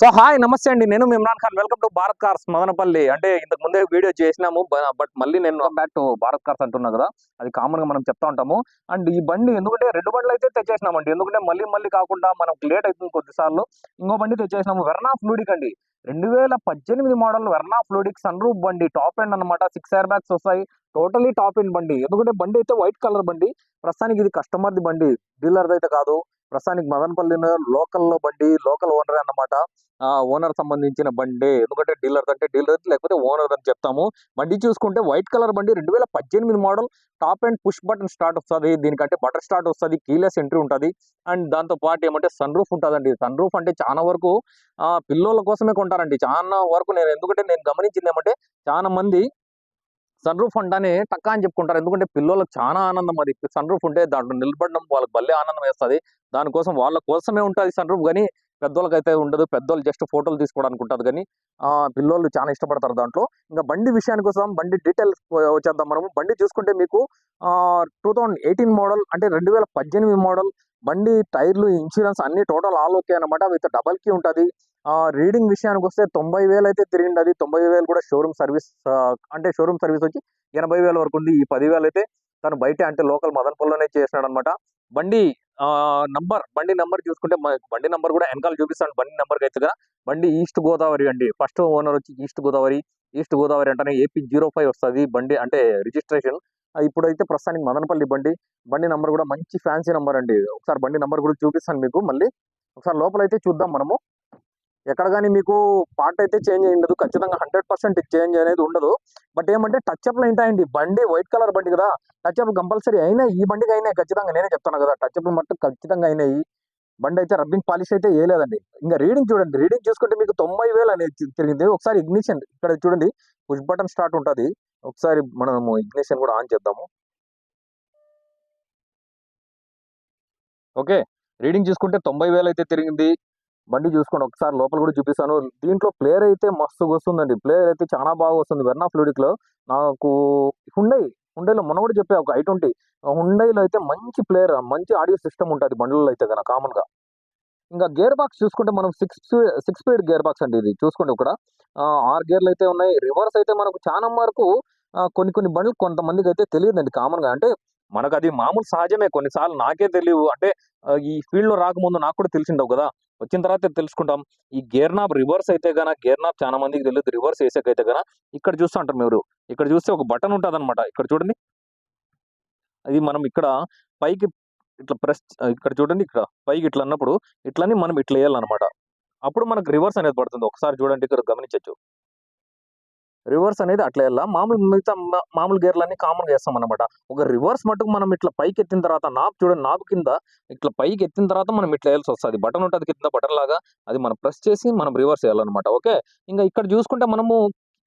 So hi నమస్తే అండి. నేను Imran Khan. Welcome to Bharat cars Madanapalle. అంటే ఇంతకు ముందే వీడియో చేసినాము బట్ మళ్ళీ నేను బ్యాక్ టు భారత్ కార్స్ అంటున్నా కదా. అది కామన్గా మనం చెప్తా ఉంటాము. అండ్ ఈ బండి ఎందుకంటే రెండు బండ్లు అయితే తెచ్చేసినామండి. ఎందుకంటే మళ్ళీ మళ్ళీ కాకుండా మనకు లేట్ అవుతుంది కొద్దిసార్లు. ఇంకో బండి తెచ్చేసినాము వెర్నా ఫ్లూడిక్ అండి. రెండు వేల పద్దెనిమిది model Verna fluidic sun roof బండి. టాప్ ఎండ్ అన్నమాట. సిక్స్ ఎయిర్ బ్యాగ్స్ వస్తాయి. టోటలీ టాప్ ఎండ్ బండి. ఎందుకంటే బండి అయితే వైట్ కలర్ బండి. ప్రస్తుతానికి ఇది కస్టమర్ది బండి. డీలర్ అయితే కాదు. ప్రస్తుతానికి మదనపల్లి లోకల్లో బండి లోకల్ ఓనర్ అన్నమాట. ఓనర్ సంబంధించిన బండి ఎందుకంటే డీలర్ అంటే డీలర్ లేకపోతే ఓనర్ అని చెప్తాము. బండి చూసుకుంటే వైట్ కలర్ బండి రెండు వేల పద్దెనిమిది model top and push button start వస్తుంది. దీనికంటే బటర్ స్టార్ట్ వస్తుంది కీలెస్ ఎంట్రీ ఉంటుంది. అండ్ దాంతో పాటు ఏమంటే సన్ రూఫ్ ఉంటుందండి. సన్ రూఫ్ అంటే చాలా వరకు పిల్లోల కోసమే కొంటారండి. చాలా వరకు నేను ఎందుకంటే నేను గమనించింది ఏమంటే చాలా మంది సన్ రూఫ్ అంటానే టక్కా అని చెప్పుకుంటారు. ఎందుకంటే పిల్లలకు చాలా ఆనందం అది. సన్ రూఫ్ ఉంటే దాంట్లో నిలబడడం వాళ్ళకి భలే ఆనందం వేస్తుంది. దానికోసం వాళ్ళ కోసమే ఉంటుంది సన్ రూఫ్ కానీ పెద్దోళ్ళకైతే ఉండదు. పెద్దోళ్ళు జస్ట్ ఫోటోలు తీసుకోవడానికి ఉంటుంది కానీ పిల్లోళ్ళు చాలా ఇష్టపడతారు దాంట్లో. ఇంకా బండి విషయానికి వస్తాం. బండి డీటెయిల్స్ వచ్చేద్దాం మనము. బండి చూసుకుంటే మీకు టూ థౌజండ్ ఎయిటీన్ మోడల్ అంటే రెండు వేల పద్దెనిమిది మోడల్ బండి టైర్లు ఇన్సూరెన్స్ అన్ని టోటల్ ఆల్ ఓకే అనమాట విత్ డబల్ కీ ఉంటుంది. రీడింగ్ విషయానికి వస్తే తొంభై వేలు అయితే తిరిగింది. అది తొంభై వేలు కూడా షోరూమ్ సర్వీస్ అంటే షోరూమ్ సర్వీస్ వచ్చి ఎనభై వేల వరకు ఉంది. ఈ పదివేలు అయితే తను బయట అంటే లోకల్ మదన్పూర్లోనే చేసినాడు అనమాట బండి నంబర్ బండి నంబర్ చూసుకుంటే బండి నంబర్ కూడా వెనకాల చూపిస్తాను. బండి నంబర్ అయితే కదా బండి ఈస్ట్ గోదావరి అండి. ఫస్ట్ ఓనర్ వచ్చి ఈస్ట్ గోదావరి. ఈస్ట్ గోదావరి అంటేనే ఏపీ జీరో ఫైవ్ వస్తుంది బండి అంటే రిజిస్ట్రేషన్. ఇప్పుడైతే ప్రస్తుతానికి మదనపల్లి బండి. బండి నంబర్ కూడా మంచి ఫ్యాన్సీ నంబర్ అండి. ఒకసారి బండి నంబర్ కూడా చూపిస్తాను మీకు మళ్ళీ. ఒకసారి లోపలైతే చూద్దాం మనము. ఎక్కడ కానీ మీకు పార్ట్ అయితే చేంజ్ అయ్యి ఉండదు. ఖచ్చితంగా హండ్రెడ్ పర్సెంట్ చేంజ్ అనేది ఉండదు. బట్ ఏమంటే టచ్ ఏంటండి ఏంటాయండి? బండి వైట్ కలర్ బండి కదా. టచ్ అప్ కంపల్సరీ అయినా ఈ బండికి అయినాయి ఖచ్చితంగా. నేనే చెప్తాను కదా టచ్ మట్టు ఖచ్చితంగా అయినాయి. బండి అయితే రబ్బింగ్ పాలిష్ అయితే వేయలేదండి ఇంకా రీడింగ్ చూడండి. రీడింగ్ చూసుకుంటే మీకు తొంభై వేలు అనేది తిరిగింది. ఒకసారి ఇగ్నిషన్ ఇక్కడ చూడండి. పుష్ బటన్ స్టార్ట్ ఉంటుంది. ఒకసారి మనము ఇగ్నిషన్ కూడా ఆన్ చేద్దాము. ఓకే. రీడింగ్ చూసుకుంటే తొంభై వేలు అయితే తిరిగింది. బండి చూసుకోండి ఒకసారి లోపల కూడా చూపిస్తాను. దీంట్లో ప్లేయర్ అయితే మస్తు వస్తుందండి. ప్లేయర్ అయితే చాలా బాగా వస్తుంది. వెర్నా ఫ్లూడిక్లో నాకు హుండై హుండైలో మొన్న కూడా చెప్పా ఒక ఐ ట్వంటీ. హుండైలో అయితే మంచి ప్లేయర్ మంచి ఆడియో సిస్టమ్ ఉంటుంది బండ్లలో అయితే కనుక కామన్గా. ఇంకా గేర్ బాక్స్ చూసుకుంటే మనం six six speed gear box అండి ఇది. చూసుకోండి ఇక్కడ. ఆరు గేర్లు అయితే ఉన్నాయి. రివర్స్ అయితే మనకు చాలా వరకు కొన్ని కొన్ని బండ్లు కొంతమందికి అయితే తెలియదండి కామన్గా. అంటే మనకు అది మామూలు సహజమే. కొన్నిసార్లు నాకే తెలియవు. అంటే ఈ ఫీల్డ్లో రాకముందు నాకు కూడా తెలిసిండవు కదా. వచ్చిన తర్వాత తెలుసుకుంటాం. ఈ గేర్ నాబ్ రివర్స్ అయితే గన గేర్ నాబ్ చాలా మందికి తెలియదు రివర్స్ వేసాకైతే గన ఇక్కడ చూస్తూ ఉంటారు మీరు. ఇక్కడ చూస్తే ఒక బటన్ ఉంటుంది అనమాట ఇక్కడ చూడండి. అది మనం ఇక్కడ పైకి ఇట్లా ప్రెస్ ఇక్కడ చూడండి ఇక్కడ పైకి ఇట్లా అన్నప్పుడు ఇట్లని మనం ఇట్లా వేయాలన్నమాట. అప్పుడు మనకు రివర్స్ అనేది పడుతుంది. ఒకసారి చూడండి ఇక్కడ గమనించవచ్చు రివర్స్ అనేది అట్లా వెళ్ళా. మామూలు మిగతా మామూలు గేర్లన్నీ కామన్ చేస్తాం అనమాట ఒక రివర్స్ మటుకు మనం ఇట్లా పైకి ఎత్తిన తర్వాత నాబ్ చూడండి నాబ్ కింద ఇట్లా పైకి ఎత్తిన తర్వాత మనం ఇట్లా వేయాల్సి వస్తుంది. బటన్ ఉంటుంది కింద బటన్ లాగా అది మనం ప్రెస్ చేసి మనం రివర్స్ వేయాలన్నమాట ఓకే? ఇంకా ఇక్కడ చూసుకుంటే మనము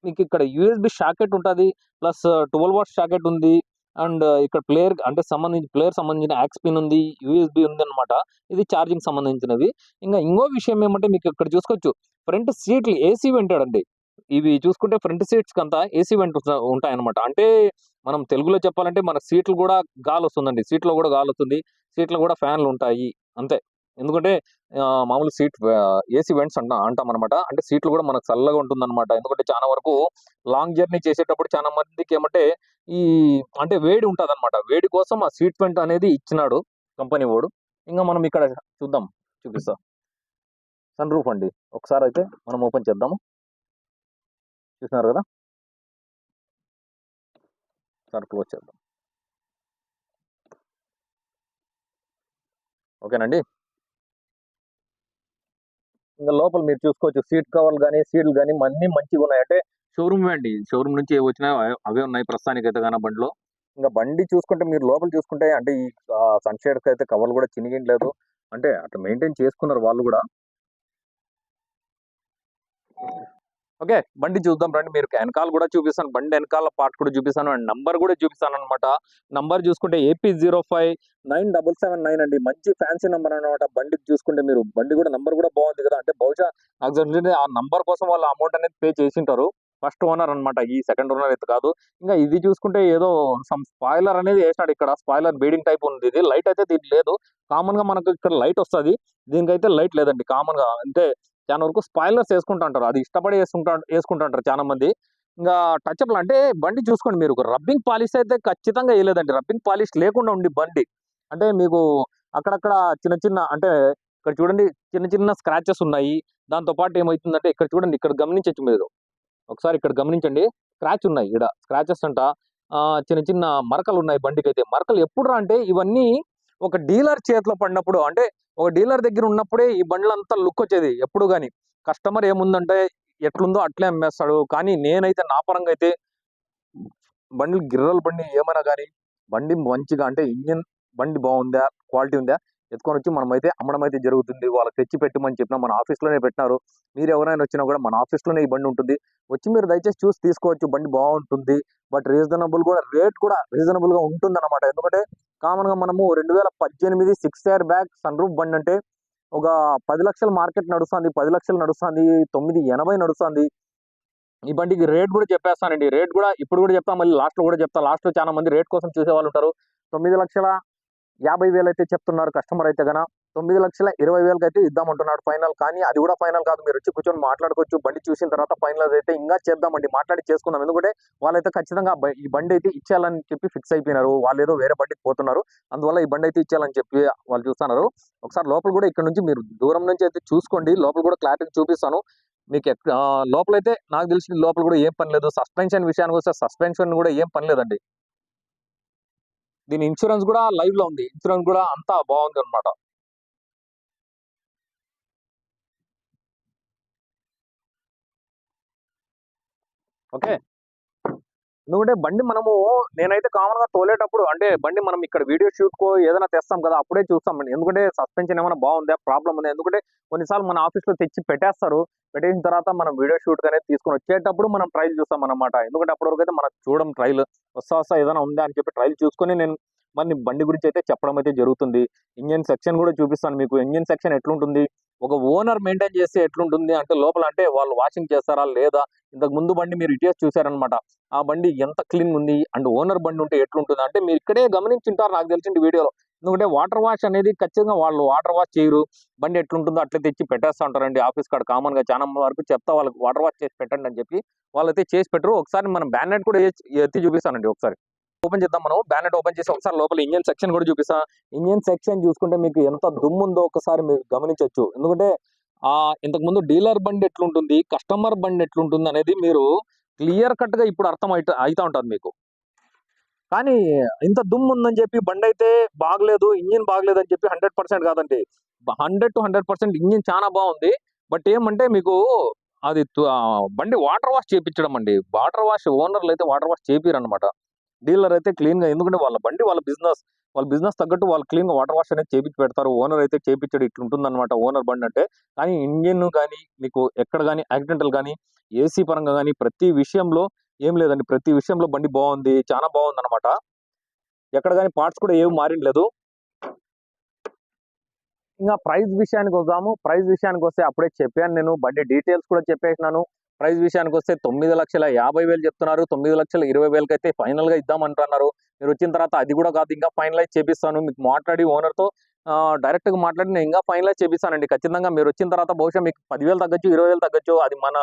మీకు ఇక్కడ యూఎస్బి షాకెట్ ఉంటుంది ప్లస్ ట్వెల్వ్ వాట్ షాకెట్ ఉంది అండ్ uh, ఇక్కడ ప్లేయర్ అంటే సంబంధించి ప్లేయర్ సంబంధించిన యాక్స్ పిన్ ఉంది యూఎస్బి ఉంది అనమాట ఇది ఛార్జింగ్ సంబంధించినవి ఇంకా ఇంకో విషయం ఏమంటే మీకు ఇక్కడ చూసుకోవచ్చు. ఫ్రంట్ సీట్లు ఏసీ వింటాడండి. ఇవి చూసుకుంటే ఫ్రంట్ సీట్స్ అంతా ఏసీ వెంట్ ఉంటాయన్నమాట. అంటే మనం తెలుగులో చెప్పాలంటే మన సీట్లు కూడా గాలి వస్తుందండి సీట్లో కూడా గాలి వస్తుంది సీట్లో కూడా ఫ్యాన్లు ఉంటాయి. అంతే. ఎందుకంటే మామూలు సీట్ ఏసీ వెంట్స్ అంటా అంటాం అనమాట అంటే సీట్లు కూడా మనకు చల్లగా ఉంటుంది అనమాట ఎందుకంటే చాలా వరకు లాంగ్ జర్నీ చేసేటప్పుడు చాలా మందికి ఏమంటే ఈ అంటే వేడి ఉంటుంది అనమాట వేడి కోసం ఆ సీట్ వెంట్ అనేది ఇచ్చినాడు కంపెనీ వాడు. ఇంకా మనం ఇక్కడ చూద్దాం. చూపిస్తా. సన్ రూఫ్ అండి. ఒకసారి అయితే మనం ఓపెన్ చేద్దాము. చూసినారు కదా? సార్ క్లోజ్ చేద్దాం. ఓకేనండి? ఇంకా లోపల మీరు చూసుకోవచ్చు సీట్ కవర్లు కానీ సీట్లు కానీ అన్ని మంచిగా ఉన్నాయి. అంటే షోరూమ్ అండి. షోరూమ్ నుంచి ఏ వచ్చినా అవే ఉన్నాయి ప్రస్తుతానికి అయితే కానీ బండిలో. ఇంకా బండి చూసుకుంటే మీరు లోపల చూసుకుంటే అంటే ఈ సన్షేడ్కి అయితే కవర్లు కూడా చినిగించలేదు. అంటే అట్లా మెయింటైన్ చేసుకున్నారు వాళ్ళు కూడా. ఓకే బండి చూద్దాం రండి. మీరు వెనకాల కూడా చూపిస్తాను. బండి వెనకాల పార్ట్ కూడా చూపిస్తాను. అండ్ నంబర్ కూడా చూపిస్తాను అనమాట నంబర్ చూసుకుంటే AP zero five nine double seven nine అండి. మంచి ఫ్యాన్సీ నంబర్ అనమాట బండి చూసుకుంటే మీరు బండి కూడా నంబర్ కూడా బాగుంది కదా. అంటే బహుశా నాకు ఆ నంబర్ కోసం వాళ్ళు అమౌంట్ అనేది పే చేసింటారు. ఫస్ట్ ఓనర్ అన్నమాట. ఈ సెకండ్ ఓనర్ అయితే కాదు. ఇంకా ఇది చూసుకుంటే ఏదో సమ్ స్పాయిలర్ అనేది వేసినాడు ఇక్కడ. స్పాయిలర్ బీడింగ్ టైప్ ఉంది. ఇది లైట్ అయితే దీనికి లేదు. కామన్గా మనకు ఇక్కడ లైట్ వస్తుంది. దీనికైతే లైట్ లేదండి. కామన్గా అంటే చాలా వరకు స్పాయిలర్స్ వేసుకుంటా ఉంటారు అది ఇష్టపడి వేసుకుంటా వేసుకుంటా ఉంటారు చాలా మంది. ఇంకా టచ్ అంటే బండి చూసుకోండి మీరు. రబ్బింగ్ పాలిష్ అయితే ఖచ్చితంగా వేయలేదండి. రబ్బింగ్ పాలిష్ లేకుండా ఉండి బండి. అంటే మీకు అక్కడక్కడ చిన్న చిన్న అంటే ఇక్కడ చూడండి చిన్న చిన్న స్క్రాచెస్ ఉన్నాయి. దాంతో పాటు ఏమవుతుందంటే ఇక్కడ చూడండి ఇక్కడ గమనించవచ్చు మీరు ఒకసారి ఇక్కడ గమనించండి. స్క్రాచ్ ఉన్నాయి ఇక్కడ. స్క్రాచెస్ అంట. ఆ, చిన్న చిన్న మరకలు ఉన్నాయి బండికి అయితే మరకలు ఎప్పుడు అంటే ఇవన్నీ ఒక డీలర్ చేతిలో పడినప్పుడు అంటే ఒక డీలర్ దగ్గర ఉన్నప్పుడే ఈ బండ్లంతా లుక్ వచ్చేది ఎప్పుడు కానీ కస్టమర్ ఏముందంటే ఎట్లుందో అట్లే అమ్మేస్తాడు. కానీ నేనైతే నా పరంగా అయితే బండి గిర్రల బండి ఏమైనా కానీ బండి మంచిగా అంటే ఇంజిన్ బండి బాగుందా క్వాలిటీ ఉందా ఎత్తుకొని వచ్చి మనం అయితే అమ్మడం అయితే జరుగుతుంది. వాళ్ళకి తెచ్చి పెట్టమని చెప్పినా మన ఆఫీస్లోనే పెట్టినారు. మీరు ఎవరైనా వచ్చినా కూడా మన ఆఫీస్లోనే ఈ బండి ఉంటుంది. వచ్చి మీరు దయచేసి చూసి తీసుకోవచ్చు బండి బాగుంటుంది. బట్ రీజనబుల్ కూడా రేట్ కూడా రీజనబుల్గా ఉంటుంది అనమాట ఎందుకంటే కామన్గా మనము రెండు వేల పద్దెనిమిది six year back sun roof బండి అంటే ఒక పది లక్షల మార్కెట్ నడుస్తుంది పది లక్షలు నడుస్తుంది తొమ్మిది ఎనభై నడుస్తుంది. ఈ బండికి రేట్ కూడా చెప్పేస్తానండి. రేట్ కూడా ఇప్పుడు కూడా చెప్తా మళ్ళీ లాస్ట్లో కూడా చెప్తా. లాస్ట్లో చాలా మంది రేట్ కోసం చూసే వాళ్ళు ఉంటారు. తొమ్మిది లక్షల యాభై వేలు అయితే చెప్తున్నారు కస్టమర్ అయితే గన తొమ్మిది లక్షల ఇరవై వేలకి అయితే ఇద్దామంటున్నాడు ఫైనల్. కానీ అది కూడా ఫైనల్ కాదు. మీరు వచ్చి కూర్చొని మాట్లాడుకోవచ్చు. బండి చూసిన తర్వాత ఫైనల్ అయితే ఇంకా చేద్దామండి. మాట్లాడి చేసుకుందాం. ఎందుకంటే వాళ్ళైతే ఖచ్చితంగా ఈ బండి అయితే ఇచ్చేయాలని చెప్పి ఫిక్స్ అయిపోయినారు. వాళ్ళు ఏదో వేరే బండికి పోతున్నారు. అందువల్ల ఈ బండి అయితే ఇచ్చేయాలని చెప్పి వాళ్ళు చూస్తున్నారు. ఒకసారి లోపల కూడా ఇక్కడ నుంచి మీరు దూరం నుంచి అయితే చూసుకోండి. లోపల కూడా క్లారిటీ చూపిస్తాను. మీకు ఎక్క లోపలైతే నాకు తెలిసిన లోపల కూడా ఏం పని లేదు. సస్పెన్షన్ విషయానికి వస్తే సస్పెన్షన్ కూడా ఏం పని లేదండి. దీని ఇన్సూరెన్స్ కూడా లైవ్లో ఉంది. ఇన్సూరెన్స్ కూడా అంతా బాగుంది అనమాట ఓకే. ఎందుకంటే బండి మనము నేనైతే కామన్గా తోలేటప్పుడు అంటే బండి మనం ఇక్కడ వీడియో షూట్ కో ఏదైనా తెస్తాం కదా అప్పుడే చూస్తాం ఎందుకంటే సస్పెన్షన్ ఏమైనా బాగుందా? ప్రాబ్లం ఉందా? ఎందుకంటే కొన్నిసార్లు మన ఆఫీస్లో తెచ్చి పెట్టేస్తారు. పెట్టేసిన తర్వాత మనం వీడియో షూట్ అనేది తీసుకొని వచ్చేటప్పుడు మనం ట్రైల్ చూస్తాం అన్నమాట ఎందుకంటే అప్పటివరకు అయితే మనం చూడడం ట్రైల్ వస్తా వస్తా ఏదైనా ఉందా అని చెప్పి ట్రైల్ చూసుకొని నేను మరి బండి గురించి అయితే చెప్పడం అయితే జరుగుతుంది. ఇంజన్ సెక్షన్ కూడా చూపిస్తాను మీకు. ఇంజన్ సెక్షన్ ఎట్లుంటుంది? ఒక ఓనర్ మెయింటైన్ చేస్తే ఎట్లుంటుంది అంటే లోపల అంటే వాళ్ళు వాషింగ్ చేస్తారా లేదా? ఇంతకు ముందు బండి మీరు ఇటీఎస్ చూసారనమాట ఆ బండి ఎంత క్లీన్ ఉంది అండ్ ఓనర్ బండి ఉంటే ఎట్లుంటుంది? అంటే మీరు ఇక్కడే గమనించుంటారు నాకు తెలిసింది వీడియోలో. ఎందుకంటే వాటర్ వాష్ అనేది ఖచ్చితంగా వాళ్ళు వాటర్ వాష్ చేయరు. బండి ఎట్లుంటుందో అట్లా తెచ్చి పెట్టేస్తూ ఉంటారండి. ఆఫీస్ కాడ కామన్గా చాలా వరకు చెప్తా వాళ్ళకి వాటర్ వాష్ చేసి పెట్టండి అని చెప్పి వాళ్ళైతే చేసి పెట్టరు. ఒకసారి మనం బ్యానెట్ కూడా ఎత్తి చూపిస్తానండి ఒకసారి. ఓపెన్ చేద్దాం మనం. బ్యానెట్ ఓపెన్ చేసి ఒకసారి లోపల ఇంజన్ సెక్షన్ కూడా చూపిస్తా. ఇంజన్ సెక్షన్ చూసుకుంటే మీకు ఎంత దుమ్ము ఉందో ఒకసారి మీరు గమనించవచ్చు ఎందుకంటే ఆ ఇంతకు ముందు డీలర్ బండి ఎట్లుంటుంది కస్టమర్ బండి ఎట్లుంటుంది అనేది మీరు క్లియర్ కట్గా ఇప్పుడు అర్థం అయిత అవుతా ఉంటుంది మీకు. కానీ ఇంత దుమ్ము ఉందని చెప్పి బండి అయితే బాగలేదు ఇంజిన్ బాగలేదు అని చెప్పి హండ్రెడ్ పర్సెంట్ కాదండి. Hundred to hundred percent engine చాలా బాగుంది. బట్ ఏమంటే మీకు అది బండి వాటర్ వాష్ చేయించడం అండి. వాటర్ వాష్ ఓనర్లు అయితే వాటర్ వాష్ చేపిరనమాట డీలర్ అయితే క్లీన్గా ఎందుకంటే వాళ్ళ బండి వాళ్ళ బిజినెస్ వాళ్ళ బిజినెస్ తగ్గట్టు వాళ్ళు క్లీన్గా వాటర్ వాష్ అనేది చేపించి పెడతారు. ఓనర్ అయితే చేపించడు ఇట్లుంటుంది అనమాట ఓనర్ బండి అంటే. కానీ ఇంజిన్ కానీ మీకు ఎక్కడ కానీ యాక్సిడెంటల్ కానీ ఏసీ పరంగా కానీ ప్రతి విషయంలో ఏం లేదండి. ప్రతి విషయంలో బండి బాగుంది చాలా బాగుంది అనమాట ఎక్కడ కానీ పార్ట్స్ కూడా ఏమి మారిండలేదు ఇంకా ప్రైస్ విషయానికి వద్దాము. ప్రైస్ విషయానికి వస్తే అప్పుడే చెప్పాను నేను బండి డీటెయిల్స్ కూడా చెప్పేసినాను. ప్రైస్ విషయానికి వస్తే తొమ్మిది లక్షల యాభై వేలు చెప్తున్నారు. తొమ్మిది లక్షల ఇరవై వేలకి అయితే ఫైనల్గా ఇద్దామంటున్నారు. మీరు వచ్చిన తర్వాత అది కూడా కాదు ఇంకా ఫైనలైజ్ చేపిస్తాను. మీకు మాట్లాడి ఓనర్తో డైరెక్ట్గా డైరెక్ట్గా మాట్లాడి నేను ఇంకా ఫైనలైజ్ చేపిస్తానండి. ఖచ్చితంగా మీరు వచ్చిన తర్వాత బహుశా మీకు పదివేలు తగ్గచ్చు ఇరవై వేలు తగ్గచ్చు. అది మన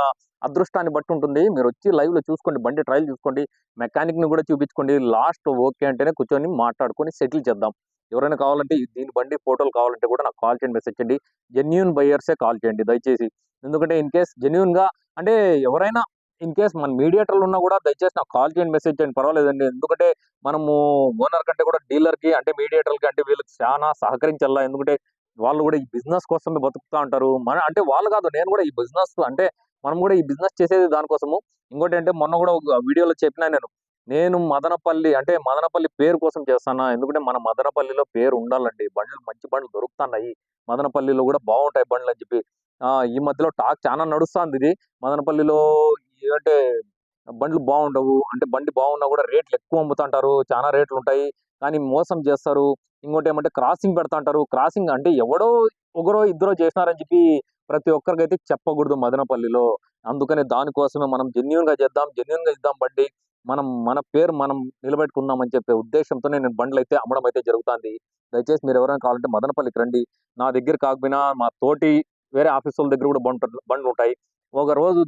అదృష్టాన్ని బట్టి ఉంటుంది. మీరు వచ్చి లైవ్లో చూసుకోండి బండి ట్రయల్ చూసుకోండి మెకానిక్ని కూడా చూపించుకోండి. లాస్ట్ ఓకే అంటేనే కూర్చొని మాట్లాడుకొని సెటిల్ చేద్దాం. ఎవరైనా కావాలంటే దీని బండి ఫోటోలు కావాలంటే కూడా నాకు కాల్ చేయండి మెసేజ్ చేయండి. జెన్యున్ బయ్యర్సే కాల్ చేయండి దయచేసి. ఎందుకంటే ఇన్ కేస్ జెన్యున్గా అంటే ఎవరైనా ఇన్ కేస్ మన మీడియేటర్లు ఉన్నా కూడా దయచేసి నాకు కాల్ చేయండి మెసేజ్ చేయండి. పర్వాలేదండి. ఎందుకంటే మనము ఓనర్ కంటే కూడా డీలర్కి అంటే మీడియేటర్కి అంటే వీళ్ళకి చాలా సహకరించాలా ఎందుకంటే వాళ్ళు కూడా ఈ బిజినెస్ కోసమే బతుకుతూ ఉంటారు. మన అంటే వాళ్ళు కాదు నేను కూడా ఈ బిజినెస్ అంటే మనం కూడా ఈ బిజినెస్ చేసేది దానికోసము. ఇంకోటి అంటే మొన్న కూడా ఒక వీడియోలో చెప్పినా నేను నేను మదనపల్లి అంటే మదనపల్లి పేరు కోసం చేస్తానా? ఎందుకంటే మన మదనపల్లిలో పేరు ఉండాలండి. బండ్లు మంచి బండ్లు దొరుకుతున్నాయి. మదనపల్లిలో కూడా బాగుంటాయి బండ్లు అని చెప్పి ఈ మధ్యలో టాక్ చాలా నడుస్తుంది ఇది మదనపల్లిలో ఏంటంటే బండ్లు బాగుండవు అంటే బండి బాగున్నా కూడా రేట్లు ఎక్కువ అమ్ముతుంటారు. చాలా రేట్లు ఉంటాయి కానీ మోసం చేస్తారు. ఇంకోటి ఏమంటే క్రాసింగ్ పెడతాంటారు. క్రాసింగ్ అంటే ఎవడో ఒకరో ఇద్దరో చేసినారని చెప్పి ప్రతి ఒక్కరికైతే చెప్పకూడదు మదనపల్లిలో. అందుకనే దానికోసమే మనం జెన్యున్గా చేద్దాం జెన్యున్గా ఇద్దాం బండి. మనం మన పేరు మనం నిలబెట్టుకుందాం అని చెప్పే ఉద్దేశంతోనే నేను బండ్లు అయితే అమ్మడం అయితే జరుగుతుంది. దయచేసి మీరు ఎవరైనా కావాలంటే మదనపల్లికి రండి. నా దగ్గర కాకపోయినా మా తోటి వేరే ఆఫీస్ వాళ్ళ దగ్గర కూడా బండి బండ్లు ఉంటాయి. ఒక రోజు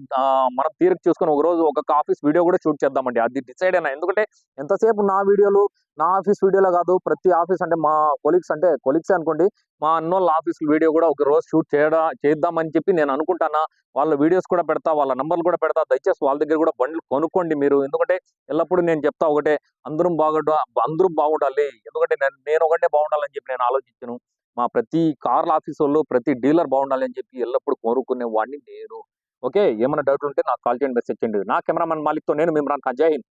మనం తీరిక చూసుకొని ఒక రోజు ఒక్కొక్క ఆఫీస్ వీడియో కూడా షూట్ చేద్దామండి. అది డిసైడ్ అయినా. ఎందుకంటే ఎంతసేపు నా వీడియోలు నా ఆఫీస్ వీడియోలో కాదు ప్రతి ఆఫీస్ అంటే మా కొలీగ్స్ అంటే కొలీగ్స్ అనుకోండి మా అన్నోళ్ళ ఆఫీస్ వీడియో కూడా ఒక రోజు షూట్ చేయడా చేద్దామని చెప్పి నేను అనుకుంటానా వాళ్ళ వీడియోస్ కూడా పెడతా వాళ్ళ నంబర్లు కూడా పెడతా దయచేసి వాళ్ళ దగ్గర కూడా బండ్లు కొనుక్కోండి మీరు. ఎందుకంటే ఎల్లప్పుడూ నేను చెప్తా ఒకటే అందరం బాగుండ అందరూ బాగుండాలి. ఎందుకంటే నేను నేను ఒకటే బాగుండాలని చెప్పి నేను ఆలోచించను. మా ప్రతి కార్ల ఆఫీస్ వాళ్ళు ప్రతి డీలర్ బాగుండాలి అని చెప్పి ఎల్లప్పుడూ కోరుకునే వాడిని నేను. ఓకే? ఏమైనా డౌట్ ఉంటే నాకు కాల్ చేయండి మెసేజ్ చేయండి. నా కెమెరామెన్ మాలిక్తో నేను మిమ్రాన్ ఖాన్. జై హింద్.